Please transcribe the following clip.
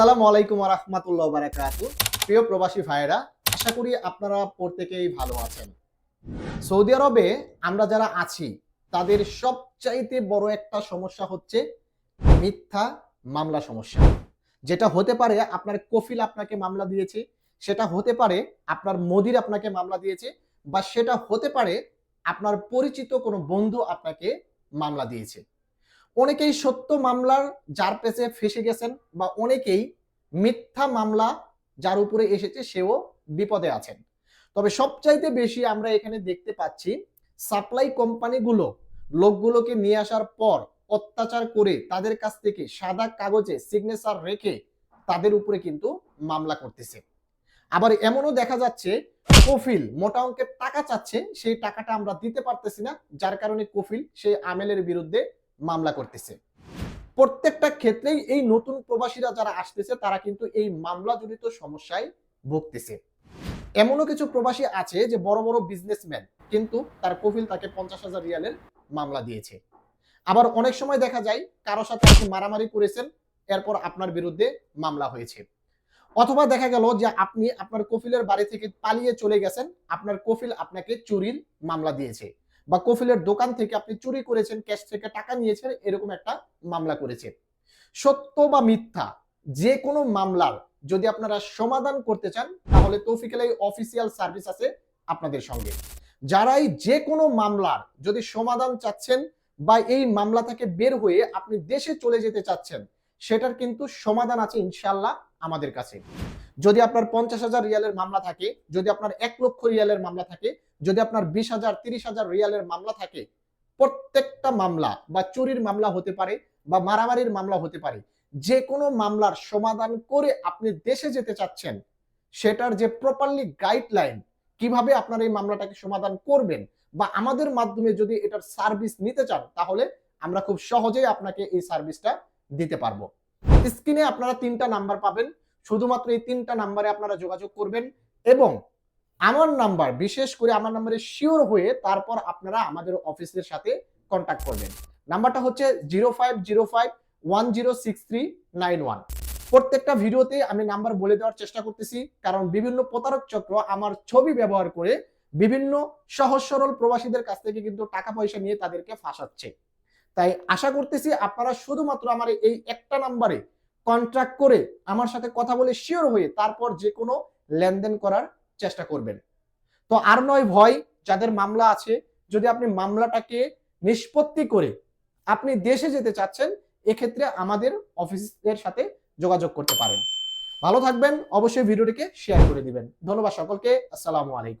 আসসালামু আলাইকুম রহমতুল্লাহ বারাকাতু। প্রিয় প্রবাসী ভাইয়েরা, আশা করি আপনারা প্রত্যেকেই ভালো আছেন। সৌদি আরবে আমরা যারা আছি, তাদের সবচাইতে বড় একটা সমস্যা হচ্ছে মিথ্যা মামলা সমস্যা। যেটা হতে পারে আপনার কফিল আপনাকে মামলা দিয়েছে, সেটা হতে পারে আপনার মদির আপনাকে মামলা দিয়েছে, বা সেটা হতে পারে আপনার পরিচিত কোনো বন্ধু আপনাকে মামলা দিয়েছে। অনেকেই সত্য মামলার যার পেছে ফেসে গেছেন বা অনেকেই মিথ্যা মামলা যার উপরে এসেছে সেও বিপদে আছেন। তবে সবচাইতে বেশি আমরা এখানে দেখতে পাচ্ছি, সাপ্লাই কোম্পানিগুলো লোকগুলোকে নিয়ে আসার পর অত্যাচার করে তাদের কাছ থেকে সাদা কাগজে সিগনেচার রেখে তাদের উপরে কিন্তু মামলা করতেছে। আবার এমনও দেখা যাচ্ছে, কফিল মোটা অঙ্কের টাকা চাচ্ছে, সেই টাকাটা আমরা দিতে পারতেছি না, যার কারণে কফিল সেই আমেলের বিরুদ্ধে মামলা করতেছে। প্রত্যেকটা ক্ষেত্রেই এই নতুন প্রবাসীরা যারা আসতেছে, তারা কিন্তু এই মামলা জড়িত সমস্যায় ভুগতেছে। এমনও কিছু প্রবাসী আছে যে বড় বড় বিজনেসম্যান কিন্তু তার কফিল তাকে পঞ্চাশ হাজার রিয়ালের মামলা দিয়েছে। আবার অনেক সময় দেখা যায় কারও সাথে আপনি মারামারি করেছেন, এরপর আপনার বিরুদ্ধে মামলা হয়েছে। অথবা দেখা গেল যে আপনি আপনার কফিলের বাড়ি থেকে পালিয়ে চলে গেছেন, আপনার কফিল আপনাকে চুরির মামলা দিয়েছে। বা কফিলের দোকান থেকে আপনি চুরি করেছেন, ক্যাশ থেকে টাকা নিয়েছেন, এরকম একটা মামলা করেছে। সত্য বা মিথ্যা, যে কোনো মামলার যদি আপনারা সমাধান করতে চান, তাহলে তৌফিকের এই অফিসিয়াল সার্ভিস আছে আপনাদের সঙ্গে। যারাই যে কোনো মামলার যদি সমাধান চাচ্ছেন বা এই মামলা থেকে বের হয়ে আপনি দেশে চলে যেতে চাচ্ছেন, সেটার কিন্তু সমাধান আছে ইনশাল্লাহ আমাদের কাছে। যদি আপনার পঞ্চাশ হাজার রিয়ালের মামলা থাকে, যদি আপনার এক লক্ষ রিয়ালের মামলা থাকে যদি আপনার বিশ হাজার, তিরিশ হাজার রিয়ালের মামলা থাকে, প্রত্যেকটা মামলা বা চুরির মামলা হতে পারে বা মারামারির মামলা হতে পারে যে কোনো মামলার সমাধান করে আপনি দেশে যেতে চাচ্ছেন, সেটার যে প্রপারলি গাইডলাইন কীভাবে আপনার এই মামলাটাকে সমাধান করবেন বা আমাদের মাধ্যমে যদি এটার সার্ভিস নিতে চান, তাহলে আমরা খুব সহজেই আপনাকে এই সার্ভিসটা দিতে পারব। স্ক্রিনে আপনারা তিনটা নাম্বার পাবেন, শুধুমাত্র এই তিনটা নাম্বারে আপনারা যোগাযোগ করবেন এবং আমার নাম্বার বিশেষ করে আমার নাম্বারে শিওর হয়ে তারপর আপনারা আমাদের অফিসের সাথে কন্ট্যাক্ট করবেন। নাম্বারটা হচ্ছে zero five zero five one zero six three nine one প্রত্যেকটা ভিডিওতে আমি নাম্বার বলে দেওয়ার চেষ্টা করতেছি, কারণ বিভিন্ন প্রতারক চক্র আমার ছবি ব্যবহার করে বিভিন্ন সহজ সরল প্রবাসীদের কাছ থেকে কিন্তু টাকা পয়সা নিয়ে তাদেরকে ফাঁসাচ্ছে। তাই আশা করতেছি আপনারা শুধুমাত্র আমার এই একটা নাম্বারে কন্ট্রাক্ট করে আমার সাথে কথা বলে শিওর হয়ে তারপর যে কোনো লেনদেন করার চেষ্টা করবেন। তো আর নয় ভয়, যাদের মামলা আছে, যদি আপনি মামলাটাকে নিষ্পত্তি করে আপনি দেশে যেতে চাচ্ছেন, এক্ষেত্রে আমাদের অফিসের সাথে যোগাযোগ করতে পারেন। ভালো থাকবেন, অবশ্যই ভিডিওটিকে শেয়ার করে দিবেন। ধন্যবাদ সকলকে, আসসালামু আলাইকুম।